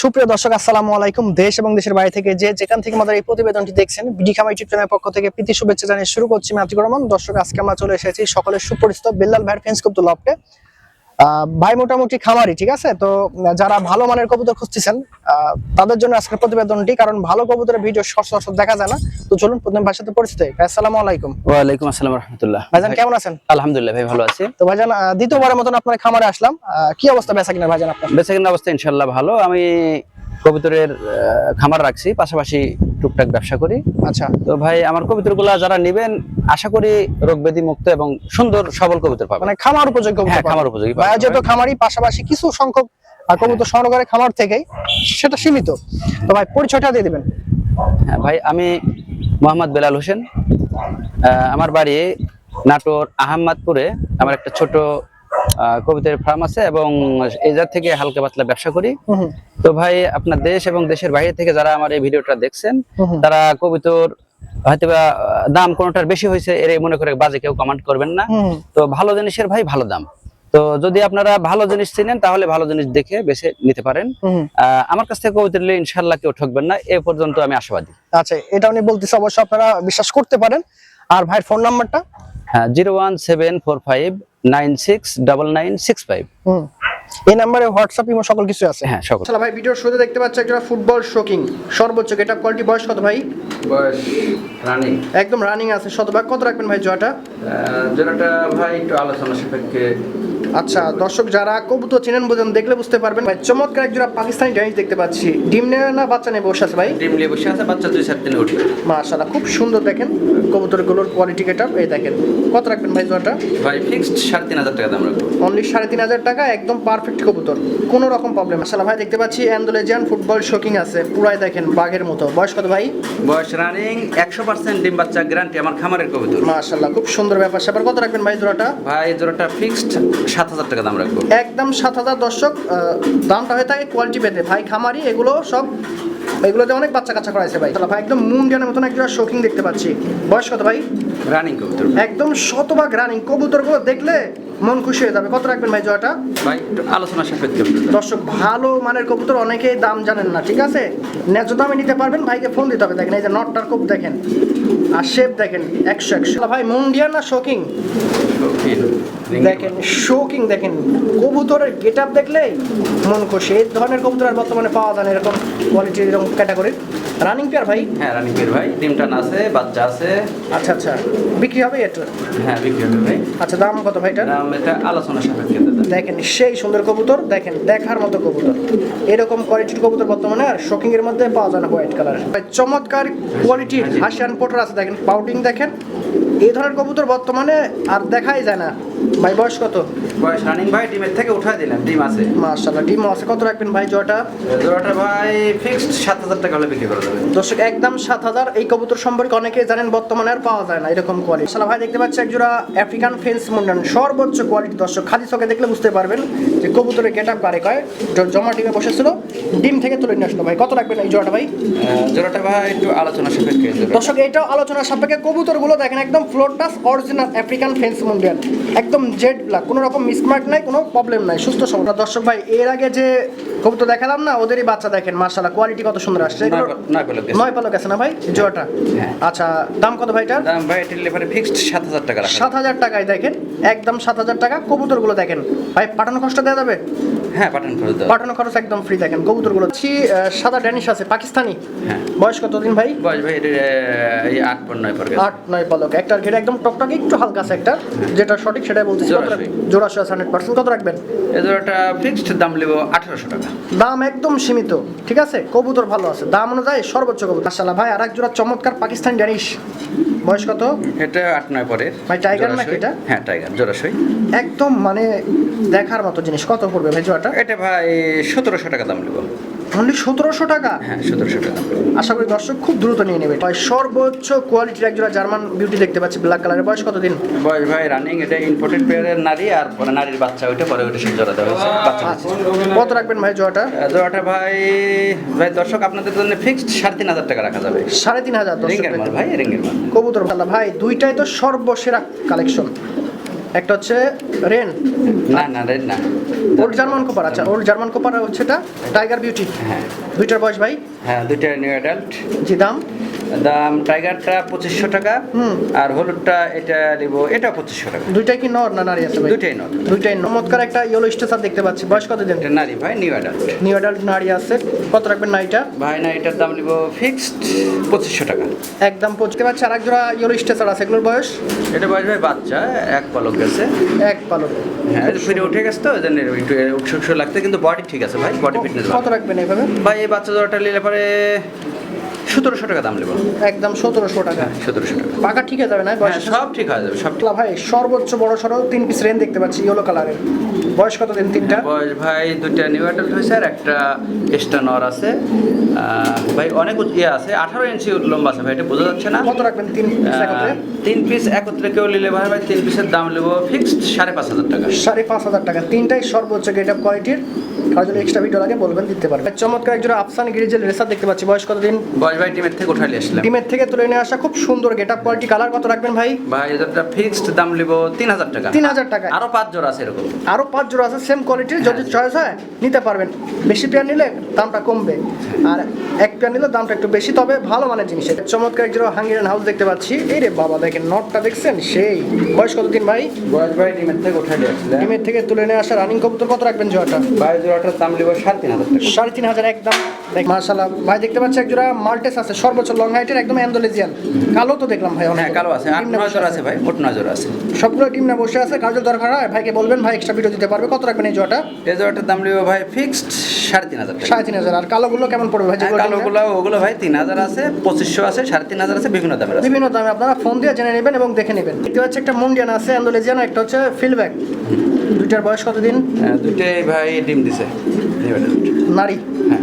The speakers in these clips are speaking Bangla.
সুপ্রিয় দর্শক, আসসালামু আলাইকুম। দেশ এবং দেশের বাইরে থেকে যে যেখান থেকে আমাদের এই প্রতিবেদনটি দেখছেন, বিডি খামা ইউটিউব চ্যানেলের পক্ষ থেকে প্রীতি শুভেচ্ছা জানিয়ে শুরু করছি আমি আতিকুর রহমান দর্শক, আজকে আমরা চলে এসেছি সকলের সুপরিচিত বেল্লাল ভাইয়ের ফেন্স কবুতর লপটে ভাই মোটামুটি খামারি, ঠিক আছে? তো যারা ভালো মানের কবুতর খুঁজতেছেন তাদের জন্য আজকের প্রতিবেদনটি, কারণ ভালো কবুতরের ভিডিও সচরাচর দেখা যায় না। তো চলুন প্রথম ভাইয়ের সাথে পরিচিত হই। ভাই, আসসালামু আলাইকুম। ওয়ালাইকুম আসসালাম রহমতুল্লাহ। ভাইজান কেমন আছেন? আলহামদুলিল্লাহ ভাই ভালো আছি। তো ভাইজান দ্বিতীয়বারের মতন আপনার খামারে আসলাম। কি অবস্থা বেচা কিনা ভাইজান আপনার? বেঁচে কিনা অবস্থা ইনশাল্লাহ ভালো। আমি কবিতরের খামার রাখছি পাশাপাশি টুকটাক ব্যবসা করি। আচ্ছা। তো ভাই আমার কবিতরগুলা যারা নেবেন আশা করি রোগ ব্যাধি মুক্ত এবং সুন্দর সবল কবিতর পাবেন। মানে খামার কবুতর হ্যাঁ খামার উপযোগী ভাইয়া যেহেতু খামারি পাশাপাশি কিছু সংখ্যক কবুতর সংগ্রহ করে খামার থেকেই সেটা সীমিত। তো ভাই পরিচয়টা দিয়ে দিবেন। হ্যাঁ ভাই আমি মোহাম্মদ বেলাল হোসেন। আমার বাড়ি নাটোর আহমদপুরে আমার একটা ছোট কবিতার ফার্ম আছে এবং এই জাত থেকে হালকা পাতলা ব্যবসা করি। তো ভাই আপনার দেশ এবং দেশের বাইরে থেকে যারা আমার এই ভিডিওটা দেখছেন। তারা কবিতর হয়তো বা দাম কোনোটার বেশি হয়েছে এর মনে করে বাজে কেউ কমেন্ট করবেন না। তো ভালো জিনিসের ভাই ভালো দাম। তো যদি আপনারা ভালো জিনিস চিনেন তাহলে ভালো জিনিস দেখে বেছে নিতে পারেন। আমার কাছ থেকে কবিতা নিলে ইনশাল্লাহ কেউ ঠকবেন না। এ পর্যন্ত আমি আশাবাদী। আচ্ছা এটা উনি বলতেছে অবশ্যই আপনারা বিশ্বাস করতে পারেন। আর ভাইয়ের ফোন নাম্বারটা? হ্যাঁ zero one seven four five nine six double nine six five. এই নাম্বারে হোয়াটসঅ্যাপ ইমো সকল কিছু আছে। হ্যাঁ সকল। আচ্ছা ভাই ভিডিওর শুরুতে দেখতে পাচ্ছি একটা ফুটবল শোকিং সর্বোচ্চ গেটআপ কোয়ালিটি বয়স কত ভাই? বয়স রানিং। একদম রানিং আছে। শতভাগ কত রাখবেন ভাই জয়টা? যেটা ভাই একটু আলোচনা সাপেক্ষে আচ্ছা দর্শক যারা কবুতর চেনেন বোঝেন দেখলে বুঝতে পারবেন। ভাই চমৎকার একজোড়া পাকিস্তানি ডাইনিস দেখতে পাচ্ছি। ডিম নেয় না বাচ্চা নেই বসে আছে ভাই? ডিম নিয়ে বসে আছে বাচ্চা দুই চার দিনে উঠবে। মাশাআল্লাহ খুব সুন্দর দেখেন। কবুতরগুলোর কোয়ালিটি গেটআপ এই দেখেন কত রাখবেন ভাই জয়টা ভাই ফিক্সড সাড়ে তিন হাজার টাকা দাম রাখব। অনলি সাড়ে তিন হাজার টাকা একদম পারফেক্ট কবুতর। কোনো রকম প্রবলেম মাশাআল্লাহ ভাই দেখতে পাচ্ছি অ্যান্ডোলেজিয়ান ফুটবল শোকিং আছে। পুরাই দেখেন বাঘের মতো। বয়স কত ভাই? বয়স রানিং একশো পার্সেন্ট ডিম বাচ্চা গ্যারান্টি আমার খামারের কবিতর। মাশাআল্লাহ খুব সুন্দর ব্যাপার। স্যাপার কত রাখবেন ভাই জোড়াটা? ভাই জোড়াটা ফিক্সড সাত হাজার টাকা দাম রাখব। একদম সাত হাজার দর্শক দামটা হয়ে থাকে কোয়ালিটি পেতে। ভাই খামারি এগুলো সব এগুলোতে অনেক বাচ্চা কাচ্চা করাইছে ভাই। তাহলে ভাই একদম মুন্ডিয়ানের মতন একটা শোকিং দেখতে পাচ্ছি। বয়স কত ভাই? রানিং কবিতর একদম শতভাগ রানিং কবুতরগুলো দেখলে মন খুশি হয়ে যাবে। কত রাখবেন ভাই জয়টা? ভাই আলোচনা সাপেক্ষে দর্শক ভালো মানের কবুতর অনেকেই দাম জানেন না ঠিক আছে? ন্যায্য দামে নিতে পারবেন। ভাইকে ফোন দিতে হবে। দেখেন এই যে নটটার খুব দেখেন। আর শেপ দেখেন একশো একশো। ভাই মুন্ডিয়ান না শোকিং দেখেন শোকিং দেখেন কবুতরের গেট আপ দেখলেই মন খুশি। এই ধরনের কবুতর আর বর্তমানে পাওয়া যায় না এরকম কোয়ালিটি এরকম ক্যাটাগরির রানিং পেয়ার ভাই? হ্যাঁ রানিং বের ভাই। ডিমটান আছে বাচ্চা আছে। আচ্ছা আচ্ছা। বিক্রি হবে এটা হ্যাঁ বিক্রি হবে ভাই। আচ্ছা দাম কত ভাইটার দাম এটা আলোচনা সাপেক্ষে দেখেন সেই সুন্দর কবুতর দেখেন দেখার মতো কবুতর। এরকম কোয়ালিটির কবুতর বর্তমানে আর শোকিং এর মধ্যে পাওয়া যায় না হোয়াইট কালার চমৎকার কোয়ালিটির হাসিয়ান পোটার আছে দেখেন পাউডিং দেখেন। এই ধরনের কবুতর বর্তমানে আর দেখাই যায় না। ভাই বয়স কত? বয়স রানিং ভাই ডিমের থেকে উঠাই দিলাম ডিম আছে। মাশাআল্লাহ ডিম আছে কত রাখবেন ভাই জয়টা জোড়াটা ভাই ফিক্সড সাত হাজার টাকা হলে বিক্রি করা যাবে। দর্শক একদম সাত হাজার এই কবুতর সম্পর্কে অনেকে জানেন বর্তমানে আর পাওয়া যায় না এরকম কোয়ালিটি সালা ভাই দেখতে পাচ্ছি একজোড়া আফ্রিকান ফেন্স মুন্ডান সর্বোচ্চ কোয়ালিটি দর্শক খালি চোখে দেখলে বুঝতে পারবেন যে কবুতরের গেট আপ কারে কয়। জমা ডিমে বসেছিল ডিম থেকে তুলে নিয়ে আসলো ভাই। কত রাখবেন এই জোড়াটা ভাই? জোড়াটা ভাই একটু আলোচনা সাপেক্ষে দর্শক এইটাও আলোচনা সাপেক্ষে কবুতরগুলো দেখেন একদম ফ্লোর টাস অরিজিনাল আফ্রিকান ফেন্স মুন্ডিয়ান একদম জেড ব্ল্যাক কোনো রকম মিসমার্ক নাই কোনো প্রবলেম নাই সুস্থ সবল। দর্শক ভাই এর আগে যে কবুতর দেখালাম না ওদেরই বাচ্চা দেখেন মার্শাল্লাহ কোয়ালিটি কত সুন্দর আসছে। নয় পালক গেছে। আছে না ভাই? জোয়াটা হ্যাঁ। আচ্ছা দাম কত ভাইটার দাম ভাই এটির লেভারে ফিক্সড সাত হাজার টাকা সাত হাজার টাকায় দেখেন একদম সাত হাজার টাকা। কবুতরগুলো দেখেন ভাই পাঠানো কষ্ট দেওয়া যাবে? হ্যাঁ পাঠান খরচ পাঠানো খরচ একদম ফ্রি দেখেন কবুতরগুলো ছি সাদা ড্যানিশ আছে পাকিস্তানি। হ্যাঁ। বয়স কতদিন ভাই? বয়স ভাই আহ, এই আট পর নয় পর আট নয় পালক একটার ঘেরে একদম টকটকে একটু হালকা আছে একটা। যেটা সঠিক সেটাই বলতেছি। রাখবেন? আছে হান্ড্রেড পার্সেন্ট কত রাখবেন? এই জোড়াটা ফিক্সড দাম নেব আঠারোশো টাকা। দাম একদম সীমিত ঠিক আছে? কবুতর ভালো আছে। দাম অনুযায়ী সর্বোচ্চ কবুতর। মাশাআল্লাহ ভাই আর এক জোড়া চমৎকার পাকিস্তানি ড্যানিশ। বয়স কত? এটা আট নয় পরে ভাই, টাইগার নাকি এটা? হ্যাঁ টাইগার জোড়াশই একদম মানে দেখার মতো জিনিস। কত পড়বে ভাই জোড়াটা? এটা ভাই সতেরোশো টাকা দাম নেব। অনলি সতেরোশো টাকা? হ্যাঁ সতেরোশো টাকা। আশা করি দর্শক খুব দ্রুত নিয়ে নেবে। ভাই সর্বোচ্চ কোয়ালিটির একজোড়া জার্মান বিউটি দেখতে পাচ্ছি ব্ল্যাক কালারের বয়স কতদিন? বয়স ভাই রানিং এটা ইম্পোর্টেড পেয়ারের নারী আর নারীর বাচ্চা ওইটা পরে ওইটা জোড়া দেওয়া হয়েছে কত রাখবেন ভাই জোড়াটা? জোড়াটা ভাই ভাই দর্শক আপনাদের জন্য ফিক্সড সাড়ে তিন হাজার টাকা রাখা যাবে। সাড়ে তিন হাজার। ভাই রিঙ্গের মাল। কবুতর ভাই দুইটাই তো সর্বসেরা কালেকশন একটা হচ্ছে রেন। না না রেন না। ওল্ড জার্মান কোপার আচ্ছা ওল্ড জার্মান কোপার হচ্ছে এটা টাইগার বিউটি। হ্যাঁ। দুইটার বয়স ভাই? হ্যাঁ দুইটা নিউ অ্যাডাল্ট। জি দাম? দাম টাইগারটা পঁচিশশো টাকা হুম। আর হলুদটা এটা নিব এটা পঁচিশশো টাকা। দুইটাই কি নর না নারী আছে ভাই? দুইটাই নট দুইটাই চমৎকার একটা ইয়েলো স্টেসার দেখতে পাচ্ছি। বয়স কত দিন? এটা নারী ভাই নিউ অ্যাডাল্ট নিউ অ্যাডাল্ট নারী আছে। কত রাখবেন নাইটা ভাই না এটার দাম নিব ফিক্সড পঁচিশশো টাকা। একদম পৌঁছতে পারছি আর এক জোড়া ইয়েলো স্টেসার আছে। এগুলোর বয়স? এটা বয়স ভাই বাচ্চা এক পালক গেছে। এক পালক। হ্যাঁ ফিরে উঠে গেছে তো ওই জন্য একটু উৎস উৎস লাগতে কিন্তু বডি ঠিক আছে ভাই বডি ফিটনেস কত রাখবেন এইভাবে ভাই এই বাচ্চা জোড়াটা নিলে পরে সতেরোশো টাকা দাম নেব। একদম সতেরোশো টাকা। সতেরোশো টাকা। পাকা ঠিক আছে যাবে না? হ্যাঁ সব ঠিক হয়ে যাবে সব ভাই সর্বোচ্চ বড় সড়ো তিন পিস রেন দেখতে পাচ্ছি ইয়েলো কালারের বয়স কত দিন তিনটা বয়স ভাই দুইটা নিউ অ্যাডাল্ট হয়েছে আর একটা এক্সট্রা নর আছে। ভাই অনেক ইয়ে আছে আঠারো ইঞ্চি লম্বা আছে ভাই এটা বোঝা যাচ্ছে না? কত রাখবেন তিন তিন পিস একত্রে কেউ নিলে ভাই ভাই তিন পিসের দাম নেব ফিক্সড সাড়ে পাঁচ হাজার টাকা। সাড়ে পাঁচ হাজার টাকা তিনটাই সর্বোচ্চ গেট আপ কোয়ালিটির কারও যদি এক্সট্রা ভিডিও লাগে বলবেন দিতে পারবেন। চমৎকার একজোড়া আফসান গিরিজেল রেসার দেখতে পাচ্ছি। বয়স কত দিন বয়স ভাই টিমের থেকে উঠালে আসলাম। টিমের থেকে তুলে নিয়ে আসা খুব সুন্দর গেট আপ কোয়ালিটি কালার কত রাখবেন ভাই? ভাই এটার ফিক্সড দাম নেব তিন হাজার টাকা। তিন হাজার টাকা আরও পাঁচ জোড়া আছে এরকম। আরও পাঁচ জোড়া আছে সেম কোয়ালিটির যদি চয়েস হয় নিতে পারবেন। বেশি পেয়ার নিলে দামটা কমবে। আর এক পেয়ার নিলে দামটা একটু বেশি তবে ভালো মানের জিনিস এটা। চমৎকার একজোড়া হাঙ্গেরিয়ান হাউস দেখতে পাচ্ছি। এই রে বাবা দেখেন নটটা দেখছেন? সেই। বয়স কত দিন ভাই? বয়স ভাই টিমের থেকে উঠালে আসলাম। টিমের থেকে তুলে নিয়ে আসা রানিং কবুতর কত রাখবেন জোড়াটা? ভাই জোড়াটার দাম নেব সাড়ে তিন হাজার টাকা। সাড়ে তিন হাজার একদম। মার্শাল্লাহ ভাই দেখতে পাচ্ছি একজোড়া মাল্টেস আছে সর্বোচ্চ লং হাইটের একদম অ্যান্ডোলেজিয়ান। কালো তো দেখলাম ভাই হ্যাঁ কালো আছে। আট ডিম নয় জোড়া আছে ভাই মোট নয় জোড়া আছে। সবগুলো টিম না বসে আছে কাজল দরকার হয়। ভাইকে বলবেন ভাই এক্সট্রা ভিডিও দিতে পারবে। কত রাখবেন এই জোড়াটা? এই জোড়াটার দাম নেব ভাই ফিক্সড সাড়ে তিন হাজার সাড়ে তিন হাজার। আর কালোগুলো কেমন পড়বে ভাই? যেগুলো কালো গুলো ওগুলো ভাই তিন হাজার আছে পঁচিশশো আছে সাড়ে তিন হাজার আছে বিভিন্ন দামের বিভিন্ন দামে আপনারা ফোন দিয়ে জেনে নেবেন এবং দেখে নেবেন। দেখতে পাচ্ছি একটা মুন্ডিয়ান আছে অ্যান্ডোলেজিয়ান একটা হচ্ছে ফিলব্যাক দুইটার বয়স কতদিন? হ্যাঁ, দুইটাই ভাই ডিম দিছে। নারী? হ্যাঁ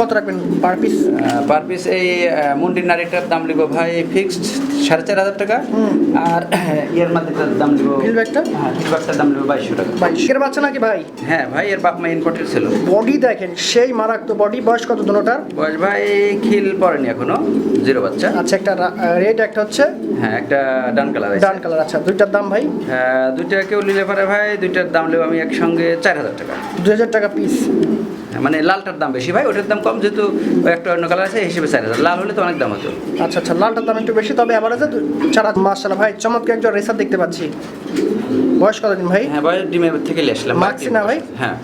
কত রাখবেন পার পিস পার পিস এই মুন্ডির নারীটার দাম লিখব ভাই ফিক্সড সাড়ে চার হাজার টাকা। আর ইয়ের মাধ্যমে দাম লিখব ফিলব্যাকটা হ্যাঁ ফিলব্যাকটার দাম লিখব বাইশশো টাকা। ভাই শের বাচ্চা নাকি ভাই? হ্যাঁ ভাই এর বাপ মা ইম্পোর্টেড ছিল। বডি দেখেন সেই মারাত্মক বডি বয়স কত দুটোটার বয়স ভাই খিল পড়েনি এখনও জিরো বাচ্চা। আচ্ছা একটা রেড একটা হচ্ছে হ্যাঁ একটা ডান কালার ডান কালার আচ্ছা দুইটার দাম ভাই? হ্যাঁ দুইটা কেউ নিলে পারে ভাই দুইটার দাম নেব আমি একসঙ্গে চার হাজার টাকা। দু হাজার টাকা পিস মানে লালটার দাম বেশি। ভাই ওটার দাম কম যেহেতু একটা অন্য কালার আছে হিসেবে চার হাজার লাল হলে তো অনেক দাম হতো। আচ্ছা আচ্ছা লালটার দাম একটু বেশি তবে অ্যাভারেজে চার হাজার মাসাল ভাই চমৎকার একজন রেসার দেখতে পাচ্ছি। বয়স কতদিন ভাই? হ্যাঁ ভাই ডিমের থেকে নিয়ে আসলাম মাক্সি না ভাই? হ্যাঁ।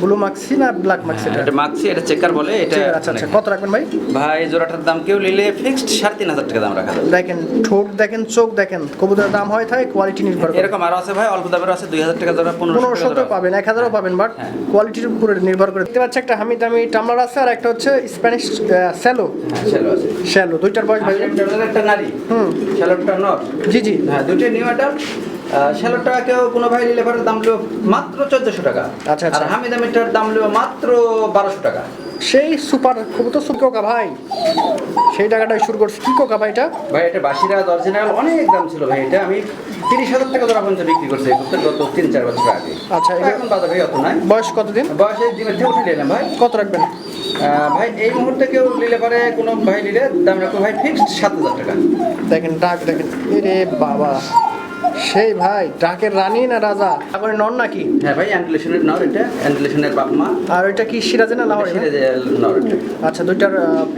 ব্লু মাক্সি না ব্ল্যাক মাক্সি হ্যাঁ, এটা মাক্সি এটা চেকার বলে এটা আচ্ছা আচ্ছা। কত রাখবেন ভাই? ভাই জোড়াটার দাম কেউ নিলে ফিক্সড সাড়ে তিন হাজার টাকা দাম রাখা দেখেন ঠোঁট দেখেন চোখ দেখেন কবুতরের দাম হয় থাকে কোয়ালিটি নির্ভর করে। এরকম আরও আছে ভাই অল্প দামের আছে দুই হাজার টাকা জোড়া পনেরোশো তো পাবেন এক হাজারও পাবেন বাট হ্যাঁ। কোয়ালিটির উপরে নির্ভর করে। দেখতে পাচ্ছি একটা হামি দামি টামলার আছে আর একটা হচ্ছে স্প্যানিশ স্যালো হ্যাঁ আছে। শ্যালো দুইটার বয়স ভাই একটা নারী। হুম। শ্যালোটা নট জি জি। হ্যাঁ দুটোই নিউ অ্যাডাল্ট শ্যালোটা কেউ কোনো ভাই নিলে পরে দাম নেব মাত্র চোদ্দশো টাকা। আচ্ছা, আচ্ছা। আর হামিদা মিটার দাম নেব মাত্র বারোশো টাকা। সেই সুপার কবুতর সুপ কোকা ভাই। সেই টাকাটাই শুরু করছি। কি কোকা ভাই এটা? ভাই এটা বাসিরা অরিজিনাল অনেক দাম ছিল ভাই এটা। আমি তিরিশ হাজার টাকা ধরা পর্যন্ত বিক্রি করছি গত তিন চার বছর আগে। আচ্ছা, এখন বাজার ভাই অত নাই। বয়স কতদিন? বয়সে ডিমের থেকে উঠে নিলাম ভাই। কত রাখবেন? ভাই এই মুহূর্তে কেউ নিলে পারে কোনো ভাই নিলে দাম রাখব ভাই ফিক্সড সাত হাজার টাকা। দেখেন ডাক দেখেন। এরে বাবা। সেই ভাই ডাকের রানী না রাজা? তারপরে নন নাকি? হ্যাঁ ভাই অ্যান্ডুলেশনের নর এটা অ্যান্ডুলেশনের বাপ মা। আর ওইটা কি সিরাজে না লাহোরে না? সিরাজের নর এটা। আচ্ছা দুইটার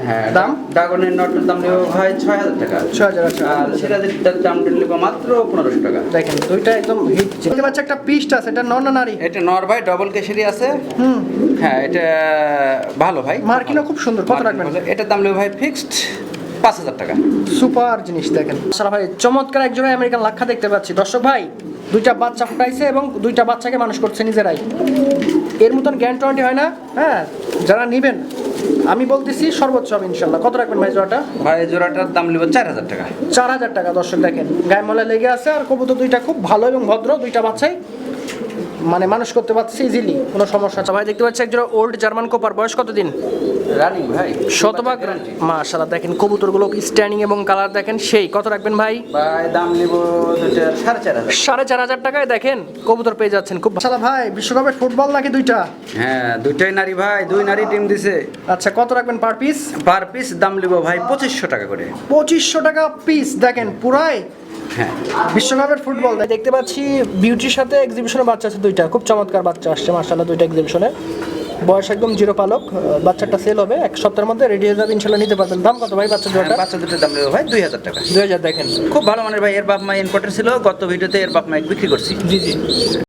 হ্যাঁ দাম? ড্রাগনের নটের দাম নেব ভাই ছয় হাজার টাকা। ছয় হাজার আচ্ছা। আর সিরাজের দাম নেব মাত্র পনেরোশো টাকা। দেখেন দুইটা একদম হিট দেখতে পাচ্ছি একটা পিস্ট আছে এটা নন না নারী? এটা নর ভাই ডবল কেশরি আছে। হুম। হ্যাঁ এটা ভালো ভাই। মার্কিনও খুব সুন্দর কত রাখবেন? এটার দাম নেব ভাই ফিক্সড পাঁচ হাজার টাকা। সুপার জিনিস দেখেন। সারা ভাই চমৎকার একজোড়া আমেরিকান লাক্ষা দেখতে পাচ্ছি। দর্শক ভাই দুইটা বাচ্চা ফুটাইছে এবং দুইটা বাচ্চাকে মানুষ করছে নিজেরাই। এর মতন গ্যান্ড টোয়েন্টি হয় না হ্যাঁ? যারা নিবেন আমি বলতেছি সর্বোচ্চ হবে ইনশাল্লাহ কত রাখবেন ভাই জোড়াটা? ভাই জোড়াটার দাম নেব চার হাজার টাকা। চার হাজার টাকা দর্শক দেখেন। গায়ে মলে লেগে আছে আর কবুতর দুইটা খুব ভালো এবং ভদ্র দুইটা বাচ্চাই। মানে মানুষ করতে পারছে ইজিলি কোনো সমস্যা আছে ভাই দেখতে পাচ্ছি একজন ওল্ড জার্মান কোপার বয়স কতদিন? রানিং ভাই। শতভাগ মাশাল্লাহ দেখেন কবুতরগুলো স্ট্যান্ডিং এবং কালার দেখেন সেই কত রাখবেন ভাই? ভাই দাম নেব দুটার সাড়ে চার হাজার। সাড়ে চার হাজার টাকায় দেখেন কবুতর পেয়ে যাচ্ছেন খুব ভালো। ভাই বিশ্বকাপের ফুটবল নাকি দুইটা? হ্যাঁ দুইটাই নারী ভাই দুই নারী টিম দিছে। আচ্ছা কত রাখবেন পার পিস পার পিস দাম নেব ভাই পঁচিশশো টাকা করে। পঁচিশশো টাকা পিস দেখেন পুরাই হ্যাঁ। বিশ্বকাপের ফুটবল দেখতে পাচ্ছি বিউটির সাথে এক্সিবিশনের বাচ্চা আছে দুইটা। খুব চমৎকার বাচ্চা আসছে মার্শাল্লাহ দুইটা এক্সিবিশনে বয়স একদম জিরো পালক বাচ্চাটা সেল হবে। এক সপ্তাহের মধ্যে রেডি হয়ে যাবে ইনশাল্লাহ নিতে পারবেন। দাম কত ভাই বাচ্চা দুটো বাচ্চা দুটোর দাম নেবে ভাই দুই হাজার টাকা। দুই হাজার দেখেন। খুব ভালো মানের ভাই এর বাপ মা ইনকোটার ছিল গত ভিডিওতে এর বাপ মা বিক্রি করছি। জি জি।